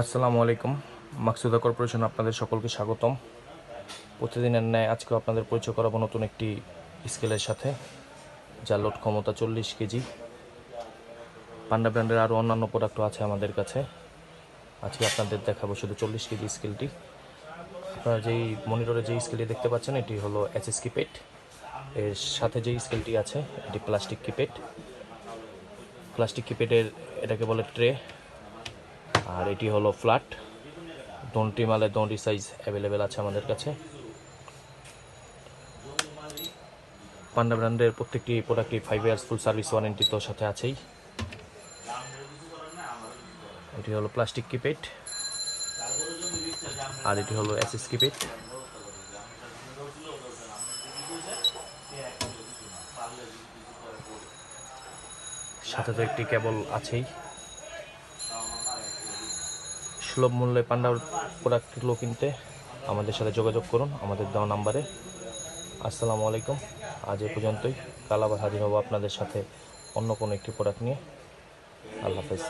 আসসালামু আলাইকুম। মাকসুদা কর্পোরেশন আপনাদের সকলকে স্বাগতম। প্রতিদিনের ন্যায় আজকেও আপনাদের পরিচয় করাবো নতুন একটি স্কেলের সাথে যার লোড ক্ষমতা চল্লিশ কেজি। পান্ডা ব্র্যান্ডের আরও অন্যান্য প্রোডাক্টও আছে আমাদের কাছে। আজকে আপনাদের দেখাবো শুধু চল্লিশ কেজি স্কেলটি। আপনারা যেই মনিটরে যেই স্কেলটি দেখতে পাচ্ছেন, এটি হলো এসএস কিপেড এর সাথে যেই স্কেলটি আছে, এটি প্লাস্টিক কিপেড প্লাস্টিক কিপেডের এটাকে বলে ট্রে। আর এটি হলো ফ্ল্যাট। দোনটি মালে দোনটি সাইজ অ্যাভেলেবেল আছে আমাদের কাছে। পান্ডা ব্র্যান্ডের প্রত্যেকটি প্রোডাক্টই five years full service warranty তো সাথে আছেই। এটি হলো প্লাস্টিক কিপেড আর এটি হলো অ্যাসিস কিপেড সাথে তো একটি কেবল আছেই। সুলভ মূল্যে পান্ডার প্রোডাক্টগুলো কিনতে আমাদের সাথে যোগাযোগ করুন, আমাদের দেওয়া নাম্বারে। আসসালামু আলাইকুম। আজ এ পর্যন্তই। কাল আবার হাজির হব আপনাদের সাথে অন্য কোনো একটি প্রোডাক্ট নিয়ে। আল্লাহ হাফেজ।